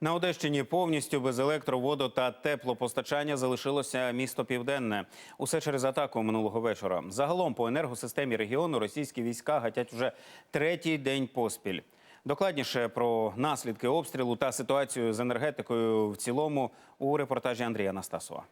На Одещині повністю без електроводу та теплопостачання залишилося місто Південне. Усе через атаку минулого вечора. Загалом по енергосистемі регіону російські війська гатять уже третій день поспіль. Докладніше про наслідки обстрілу та ситуацію з енергетикою в цілому у репортажі Андрія Настасова.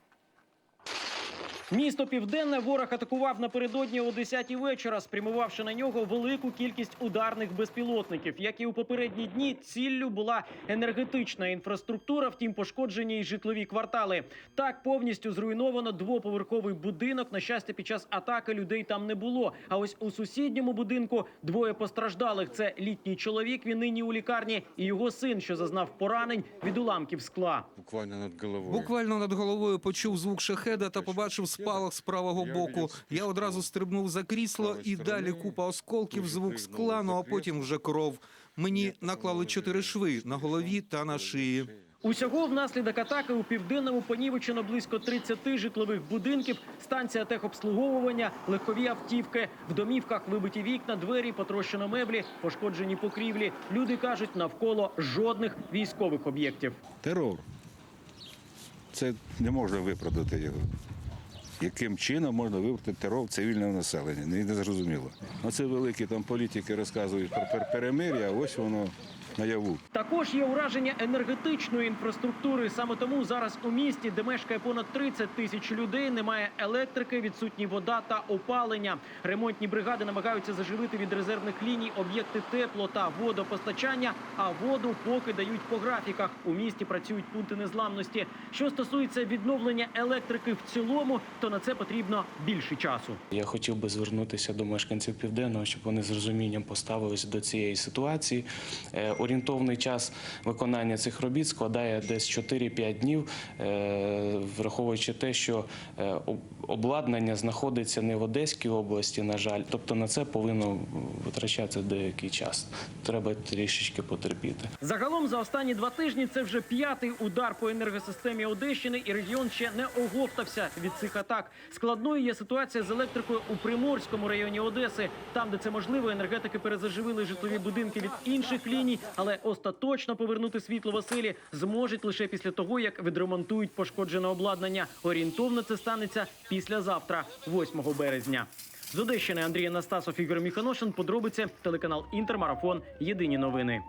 Місто Південне ворог атакував напередодні о 10-й вечора, спрямувавши на нього велику кількість ударних безпілотників. Як і у попередні дні, ціллю була енергетична інфраструктура, втім пошкоджені й житлові квартали. Так повністю зруйновано двоповерховий будинок. На щастя, під час атаки людей там не було. А ось у сусідньому будинку двоє постраждалих. Це літній чоловік. Він нині у лікарні, і його син, що зазнав поранень від уламків скла. Буквально над головою. Буквально над головою почув звук шахеда та побачив спалах з правого боку. Я одразу стрибнув за крісло і далі купа осколків, звук скла, ну а потім вже кров. Мені наклали чотири шви на голові та на шиї. Усього внаслідок атаки у південному понівечено близько 30 житлових будинків, станція техобслуговування, легкові автівки. В домівках вибиті вікна, двері, потрощено меблі, пошкоджені покрівлі. Люди кажуть, навколо жодних військових об'єктів. Терор. Це не можна виправдати його. Яким чином можна вивчити терор цивільного населення? Не зрозуміло. Оце великі там політики розказують про перемир'я, а ось воно наяву. Також є ураження енергетичної інфраструктури. Саме тому зараз у місті, де мешкає понад 30 тисяч людей, немає електрики, відсутні вода та опалення. Ремонтні бригади намагаються заживити від резервних ліній об'єкти тепло та водопостачання, а воду поки дають по графіках. У місті працюють пункти незламності. Що стосується відновлення електрики в цілому, то на це потрібно більше часу. Я хотів би звернутися до мешканців південного, щоб вони з розумінням поставилися до цієї ситуації. Орієнтовний час виконання цих робіт складає десь 4-5 днів, е, враховуючи те, що е, обладнання знаходиться не в Одеській області, на жаль. Тобто на це повинно витрачатися деякий час. Треба трішечки потерпіти. Загалом за останні два тижні це вже п'ятий удар по енергосистемі Одещини, і регіон ще не оговтався від цих атак. Складною є ситуація з електрикою у Приморському районі Одеси. Там, де це можливо, енергетики перезаживили житлові будинки від інших ліній, але остаточно повернути світло Василі зможуть лише після того, як відремонтують пошкоджене обладнання. Орієнтовно це станеться післязавтра, 8 березня. З Одещини Андрій Анастасов, Ігор Міханошин. Подробиці телеканал Інтермарафон. Єдині новини.